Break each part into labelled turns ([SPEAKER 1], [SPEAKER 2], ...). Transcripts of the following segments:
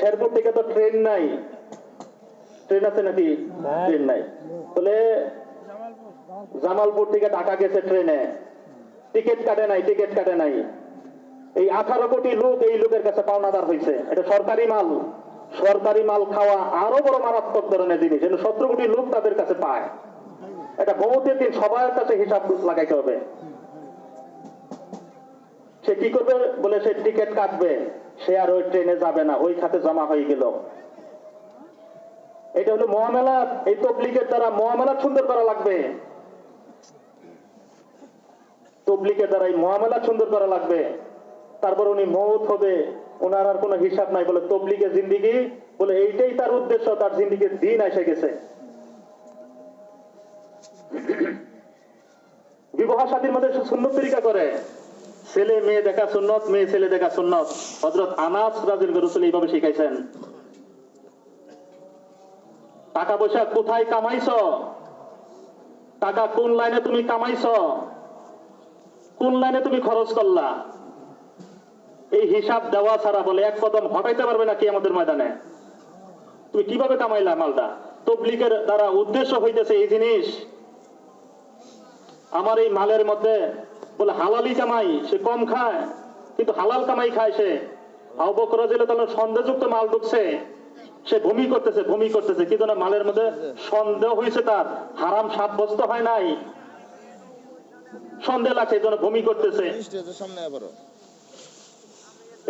[SPEAKER 1] শেরপুর থেকে তো ট্রেন নাই। ট্রেন আছে নাকি? ট্রেন নাই। বলে জামালপুর থেকে ঢাকা গেছে ট্রেনে। টিকিট কাটে নাই টিকিট কাটে নাই। এই আঠারো কোটি লোক এই লোকের কাছে পাওনাদার হয়েছে এটা সরকারি মাল। সরকারি মাল খাওয়া আরও বড় মারাত্মক ধরনের জিনিস। সতেরো কোটি লোক তাদের কাছে পায়। এটা বহুতের দিন সবার কাছে হিসাব লাগাইতে হবে। সে কি করবে? বলে সে টিকিট কাটবে। সে আর ওই ট্রেনে যাবে না। ওই খাতে জমা হয়ে গেল। এটা হলো মহামেলা। এই তবলিগের দ্বারা মহামেলা সুন্দর করা লাগবে। তবলিগের দ্বারা এই মহামেলা সুন্দর করা লাগবে। তারপর উনি মৌত হবে। ওনার আর কোনো হিসাব নাই। বলে তবলিগের জিন্দিগি। বলে এইটাই তার উদ্দেশ্য। তার জিন্দিগির দিন এসে গেছে। বিবাহ সাথীর মধ্যে সুন্দর তরিকা করে। ছেলে মেয়ে দেখা সুন্নত, মেয়ে ছেলে দেখা সুন্নত। হজরত আনাস রাজিল রসুল এইভাবে শিখাইছেন। টাকা পয়সা কোথায় কামাইছ? টাকা কোন লাইনে তুমি কামাইছ? কোন লাইনে তুমি খরচ করলা? এই হিসাব দেওয়া ছাড়া বলে এক কদম হটাইতে পারবে না কি আমাদের ময়দানে। তুমি কীভাবে কামাইলা মালটা? তবলিগের দ্বারা উদ্দেশ্য হইতেছে এই জিনিস। আমার এই মালের মধ্যে বলে, হালালি কামাই সে কম খায়, কিন্তু হালাল কামাই খায় সে। সন্দেহযুক্ত মাল ঢুকছে। সে ভূমি করতেছে ভূমি করতেছে কিন্তু না মালের মধ্যে সন্দেহ হয়েছে তার। হারাম সাব্যস্ত হয় নাই। সন্দেহ লাগছে, এই জন্য ভূমি করতেছে।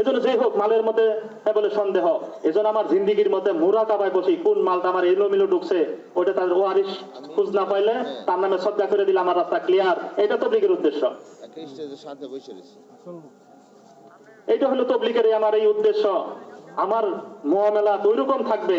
[SPEAKER 1] এজন্য যে হোক, মালের মধ্যে হ্যাঁ বলে সন্দেহ। এজন্য আমার জিন্দিগির মধ্যে মুরা কাবায় বসি কোন মালটা আমার এলোমিলো ঢুকছে ওটা তার ওয়ারিশ খুঁজ না পাইলে তার নামে শ্রদ্ধা করে দিলে আমার রাস্তা ক্লিয়ার এটা তবলিগের উদ্দেশ্য।
[SPEAKER 2] সাথে বসে রয়েছি।
[SPEAKER 1] এইটা হলো তবলিকের আমার এই উদ্দেশ্য। আমার মহামেলা ওই রকম থাকবে।